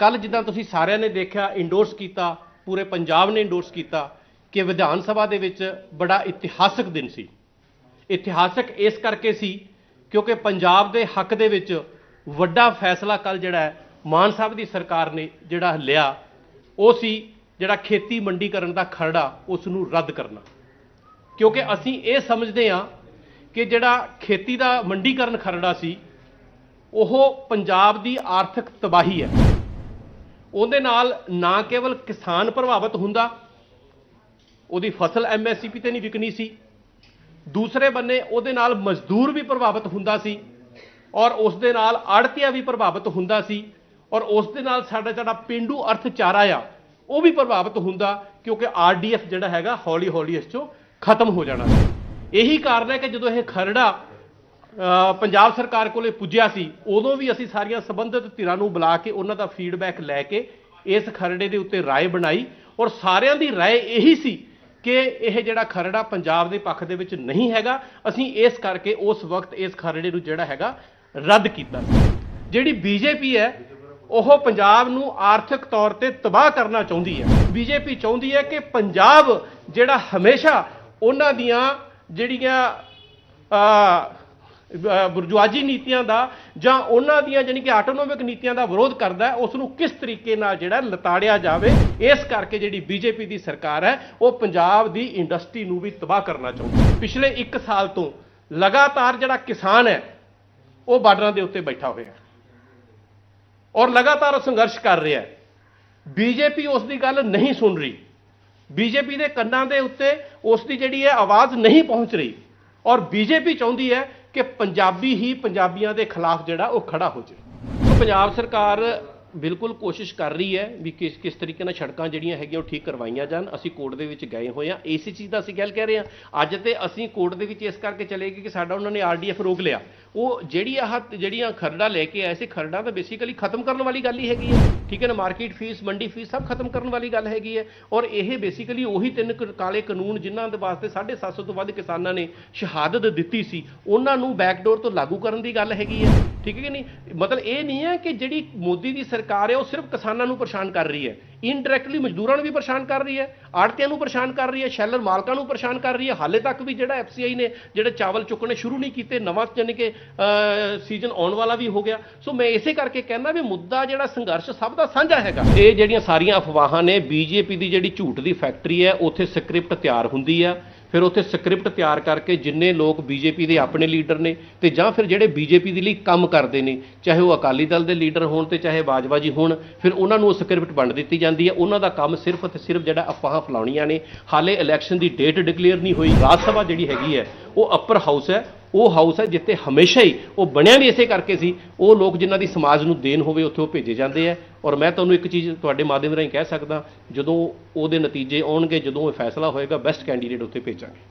ਕੱਲ ਜਿੱਦਾਂ ਤੁਸੀਂ ਸਾਰਿਆਂ ਨੇ ਦੇਖਿਆ ਇੰਡੋਰਸ ਕੀਤਾ, ਪੂਰੇ ਪੰਜਾਬ ਨੇ ਇੰਡੋਰਸ ਕੀਤਾ ਕਿ ਵਿਧਾਨ ਸਭਾ ਦੇ ਵਿੱਚ ਬੜਾ ਇਤਿਹਾਸਕ ਦਿਨ ਸੀ। ਇਤਿਹਾਸਕ ਇਸ ਕਰਕੇ ਸੀ ਕਿਉਂਕਿ ਪੰਜਾਬ ਦੇ ਹੱਕ ਦੇ ਵਿੱਚ ਵੱਡਾ ਫੈਸਲਾ ਕੱਲ ਜਿਹੜਾ ਮਾਨ ਸਾਹਿਬ ਦੀ ਸਰਕਾਰ ਨੇ ਜਿਹੜਾ ਲਿਆ, ਉਹ ਸੀ ਜਿਹੜਾ ਖੇਤੀ ਮੰਡੀਕਰਨ ਦਾ ਖਰੜਾ, ਉਸ ਨੂੰ ਰੱਦ ਕਰਨਾ। ਕਿਉਂਕਿ ਅਸੀਂ ਇਹ ਸਮਝਦੇ ਹਾਂ ਕਿ ਜਿਹੜਾ ਖੇਤੀ ਦਾ ਮੰਡੀਕਰਨ ਖਰੜਾ ਸੀ, ਉਹ ਪੰਜਾਬ ਦੀ ਆਰਥਿਕ ਤਬਾਹੀ ਹੈ। ਉਹਦੇ ਨਾਲ ਨਾ ਕੇਵਲ ਕਿਸਾਨ ਪ੍ਰਭਾਵਿਤ ਹੁੰਦਾ, ਉਹਦੀ ਫਸਲ ਐਮਐਸਪੀ ਤੇ ਨਹੀਂ ਵਿਕਣੀ ਸੀ, ਦੂਸਰੇ ਬੰਨੇ ਉਹਦੇ ਨਾਲ ਮਜ਼ਦੂਰ ਵੀ ਪ੍ਰਭਾਵਿਤ ਹੁੰਦਾ ਸੀ, ਔਰ ਉਸ ਦੇ ਨਾਲ ਆੜਤੀਆ ਵੀ ਪ੍ਰਭਾਵਿਤ ਹੁੰਦਾ ਸੀ, ਔਰ ਉਸ ਦੇ ਨਾਲ ਸਾਡਾ ਜਿਹੜਾ ਪਿੰਡੂ ਅਰਥਚਾਰਾ ਆ, ਉਹ ਵੀ ਪ੍ਰਭਾਵਿਤ ਹੁੰਦਾ, ਕਿਉਂਕਿ ਆਰਡੀਐਫ ਜਿਹੜਾ ਹੈਗਾ ਹੌਲੀ ਹੌਲੀ ਇਸ ਚੋਂ ਖਤਮ ਹੋ ਜਾਣਾ ਇਹੀ ਕਾਰਨ ਹੈ ਕਿ ਜਦੋਂ ਇਹ ਖਰੜਾ ਪੰਜਾਬ ਸਰਕਾਰ ਕੋਲੇ ਪੁੱਜਿਆ ਸੀ, ਉਦੋਂ ਵੀ ਅਸੀਂ ਸਾਰੀਆਂ ਸੰਬੰਧਿਤ ਧਿਰਾਂ ਨੂੰ ਬੁਲਾ ਕੇ ਉਹਨਾਂ ਦਾ ਫੀਡਬੈਕ ਲੈ ਕੇ ਇਸ ਖਰੜੇ ਦੇ ਉੱਤੇ ਰਾਏ ਬਣਾਈ ਔਰ ਸਾਰਿਆਂ ਦੀ ਰਾਏ ਇਹੀ ਸੀ ਕਿ ਇਹ ਜਿਹੜਾ ਖਰੜਾ ਪੰਜਾਬ ਦੇ ਪੱਖ ਦੇ ਵਿੱਚ ਨਹੀਂ ਹੈਗਾ, ਅਸੀਂ ਇਸ ਕਰਕੇ ਉਸ ਵਕਤ ਇਸ ਖਰੜੇ ਨੂੰ ਜਿਹੜਾ ਹੈਗਾ ਰੱਦ ਕੀਤਾ ਜਿਹੜੀ ਬੀਜੇਪੀ ਹੈ, ਉਹ ਪੰਜਾਬ ਨੂੰ ਆਰਥਿਕ ਤੌਰ ਤੇ ਤਬਾਹ ਕਰਨਾ ਚਾਹੁੰਦੀ ਹੈ। ਬੀਜੇਪੀ ਚਾਹੁੰਦੀ ਹੈ ਕਿ ਪੰਜਾਬ ਜਿਹੜਾ ਹਮੇਸ਼ਾ ਉਹਨਾਂ ਦੀਆਂ ਜਿਹੜੀਆਂ ਬੁਰਜੁਆਜੀ ਨੀਤੀਆਂ ਦਾ ਜਾਂ ਉਹਨਾਂ ਦੀਆਂ ਜਾਣੀ ਕਿ ਆਟੋਨੋਮਿਕ ਨੀਤੀਆਂ ਦਾ ਵਿਰੋਧ ਕਰਦਾ ਹੈ ਉਸ ਨੂੰ ਕਿਸ ਤਰੀਕੇ ਨਾਲ ਜਿਹੜਾ ਲਤਾੜਿਆ ਜਾਵੇ, ਇਸ ਕਰਕੇ ਜਿਹੜੀ ਬੀਜੇਪੀ ਦੀ ਸਰਕਾਰ ਹੈ, ਉਹ ਪੰਜਾਬ ਦੀ ਇੰਡਸਟਰੀ ਨੂੰ ਵੀ ਤਬਾਹ ਕਰਨਾ ਚਾਹੁੰਦੀ ਹੈ। ਪਿਛਲੇ 1 ਸਾਲ ਤੋਂ ਲਗਾਤਾਰ ਜਿਹੜਾ ਕਿਸਾਨ ਹੈ, ਉਹ ਬਾਰਡਰਾਂ ਦੇ ਉੱਤੇ ਬੈਠਾ ਹੋਇਆ ਹੈ ਔਰ ਲਗਾਤਾਰ ਉਹ ਸੰਘਰਸ਼ ਕਰ ਰਿਹਾ ਹੈ। ਬੀਜੇਪੀ ਉਸ ਦੀ ਗੱਲ ਨਹੀਂ ਸੁਣ ਰਹੀ। ਬੀਜੇਪੀ ਦੇ ਕੰਨਾਂ ਦੇ ਉੱਤੇ ਉਸ ਦੀ ਜਿਹੜੀ ਹੈ ਆਵਾਜ਼ ਨਹੀਂ ਪਹੁੰਚ ਰਹੀ ਔਰ ਬੀਜੇਪੀ ਚਾਹੁੰਦੀ ਹੈ ਕਿ ਪੰਜਾਬੀ ਹੀ ਪੰਜਾਬੀਆਂ ਦੇ ਖਿਲਾਫ ਜਿਹੜਾ ਉਹ ਖੜਾ ਹੋ ਜਾਵੇ। ਪੰਜਾਬ ਸਰਕਾਰ ਬਿਲਕੁਲ ਕੋਸ਼ਿਸ਼ ਕਰ ਰਹੀ ਹੈ ਵੀ ਕਿਸ ਕਿਸ ਤਰੀਕੇ ਨਾਲ ਸੜਕਾਂ ਜਿਹੜੀਆਂ ਹੈਗੀਆਂ ਉਹ ਠੀਕ ਕਰਵਾਈਆਂ ਜਾਣ। ਅਸੀਂ ਕੋਰਟ ਦੇ ਵਿੱਚ ਗਏ ਹੋਏ ਹਾਂ। ਇਸੇ ਚੀਜ਼ ਦਾ ਅਸੀਂ ਗੱਲ ਕਹਿ ਰਹੇ ਹਾਂ। ਅੱਜ ਤੇ ਅਸੀਂ ਕੋਰਟ ਦੇ ਵਿੱਚ ਇਸ ਕਰਕੇ ਚਲੇ ਗਏ ਕਿ ਸਾਡਾ ਉਹਨਾਂ ਨੇ ਆਰਡੀਐਫ ਰੋਕ ਲਿਆ। ਉਹ ਜਿਹੜੀ ਆਹ ਜਿਹੜੀਆਂ ਖਰੜਾ ਲੈ ਕੇ ਆਏ ਸੀ, ਖਰੜਾ ਤਾਂ ਬੇਸਿਕਲੀ ਖਤਮ ਕਰਨ ਵਾਲੀ ਗੱਲ ਹੀ ਹੈਗੀ ਹੈ। ਠੀਕ ਹੈ ਨਾ? ਮਾਰਕੀਟ ਫੀਸ, ਮੰਡੀ ਫੀਸ ਸਭ ਖਤਮ ਕਰਨ ਵਾਲੀ ਗੱਲ ਹੈਗੀ ਹੈ। ਔਰ ਇਹ ਬੇਸਿਕਲੀ ਉਹੀ ਤਿੰਨ ਕਾਲੇ ਕਾਨੂੰਨ ਜਿਨ੍ਹਾਂ ਦੇ ਵਾਸਤੇ 750 ਤੋਂ ਵੱਧ ਕਿਸਾਨਾਂ ਨੇ ਸ਼ਹਾਦਤ ਦਿੱਤੀ ਸੀ, ਉਹਨਾਂ ਨੂੰ ਬੈਕਡੋਰ ਤੋਂ ਲਾਗੂ ਕਰਨ ਦੀ ਗੱਲ ਹੈਗੀ ਹੈ। ਠੀਕ ਹੈ ਕਿ ਨਹੀਂ? ਮਤਲਬ ਇਹ ਨਹੀਂ ਹੈ ਕਿ ਜਿਹੜੀ ਮੋਦੀ ਦੀ ਸਰਕਾਰ ਹੈ, ਉਹ ਸਿਰਫ ਕਿਸਾਨਾਂ ਨੂੰ ਪਰੇਸ਼ਾਨ ਕਰ ਰਹੀ ਹੈ। ਇਨਡਾਇਰੈਕਟਲੀ ਮਜ਼ਦੂਰਾਂ ਨੂੰ ਵੀ ਪਰੇਸ਼ਾਨ ਕਰ ਰਹੀ ਹੈ ਆੜਤੀਆਂ ਨੂੰ ਪਰੇਸ਼ਾਨ ਕਰ ਰਹੀ ਹੈ, ਸ਼ੈਲਰ ਮਾਲਕਾਂ ਨੂੰ ਪਰੇਸ਼ਾਨ ਕਰ ਰਹੀ ਹੈ। ਹਾਲੇ ਤੱਕ ਵੀ ਜਿਹੜਾ ਐਫਸੀਆਈ ਨੇ, ਜਿਹੜੇ ਚਾਵਲ ਚੁੱਕਣੇ ਸ਼ੁਰੂ ਨਹੀਂ ਕੀਤੇ, ਨਵਾਂ ਯਾਨੀ ਕਿ ਸੀਜ਼ਨ ਆਉਣ ਵਾਲਾ ਵੀ ਹੋ ਗਿਆ। ਸੋ ਮੈਂ ਇਸੇ ਕਰਕੇ ਕਹਿੰਦਾ ਵੀ ਮੁੱਦਾ ਜਿਹੜਾ ਸੰਘਰਸ਼ ਸਭ ਦਾ ਸਾਂਝਾ ਹੈਗਾ। ਇਹ ਜਿਹੜੀਆਂ ਸਾਰੀਆਂ ਅਫਵਾਹਾਂ ਨੇ, ਬੀਜੇਪੀ ਦੀ ਜਿਹੜੀ ਝੂਠ ਦੀ ਫੈਕਟਰੀ ਹੈ, ਉੱਥੇ ਸਕ੍ਰਿਪਟ ਤਿਆਰ ਹੁੰਦੀ ਆ। ਫਿਰ ਉੱਥੇ ਸਕ੍ਰਿਪਟ ਤਿਆਰ ਕਰਕੇ ਜਿੰਨੇ ਲੋਕ ਬੀਜੇਪੀ ਦੇ ਆਪਣੇ ਲੀਡਰ ਨੇ ਤੇ ਜਾਂ ਫਿਰ ਜਿਹੜੇ ਬੀਜੇਪੀ ਦੇ ਲਈ ਕੰਮ ਕਰਦੇ ਨੇ, ਚਾਹੇ ਉਹ ਅਕਾਲੀ ਦਲ ਦੇ ਲੀਡਰ ਹੋਣ ਤੇ ਚਾਹੇ ਬਾਜਵਾ ਜੀ ਹੋਣ, ਫਿਰ ਉਹਨਾਂ ਨੂੰ ਉਹ ਸਕ੍ਰਿਪਟ ਵੰਡ ਦਿੱਤੀ ਜਾਂਦੀ ਹੈ। ਉਹਨਾਂ ਦਾ ਕੰਮ ਸਿਰਫ ਤੇ ਸਿਰਫ ਜਿਹੜਾ ਅਫਵਾਹਾਂ ਫਲਾਉਣੀਆਂ ਨੇ। ਹਾਲੇ ਇਲੈਕਸ਼ਨ ਦੀ ਡੇਟ ਡਿਕਲੇਅਰ ਨਹੀਂ ਹੋਈ। ਰਾਜ ਸਭਾ ਜਿਹੜੀ ਹੈਗੀ ਹੈ, ਉਹ ਅਪਰ ਹਾਊਸ ਹੈ। ਉਹ ਹਾਊਸ ਹੈ ਜਿੱਥੇ ਹਮੇਸ਼ਾ ਹੀ ਉਹ ਬਣਿਆ ਵੀ ਇਸੇ ਕਰਕੇ ਸੀ। ਉਹ ਲੋਕ ਜਿਨ੍ਹਾਂ ਦੀ ਸਮਾਜ ਨੂੰ ਦੇਣ ਹੋਵੇ, ਉੱਥੇ ਉਹ ਭੇਜੇ ਜਾਂਦੇ ਆ। ਔਰ ਮੈਂ ਤੁਹਾਨੂੰ ਇੱਕ ਚੀਜ਼ ਤੁਹਾਡੇ ਮਾਧਿਅਮ ਰਾਹੀਂ ਕਹਿ ਸਕਦਾ, ਜਦੋਂ ਉਹਦੇ ਨਤੀਜੇ ਆਉਣਗੇ, ਜਦੋਂ ਇਹ ਫੈਸਲਾ ਹੋਏਗਾ ਬੈਸਟ ਕੈਂਡੀਡੇਟ ਉੱਥੇ ਭੇਜਾਂਗੇ।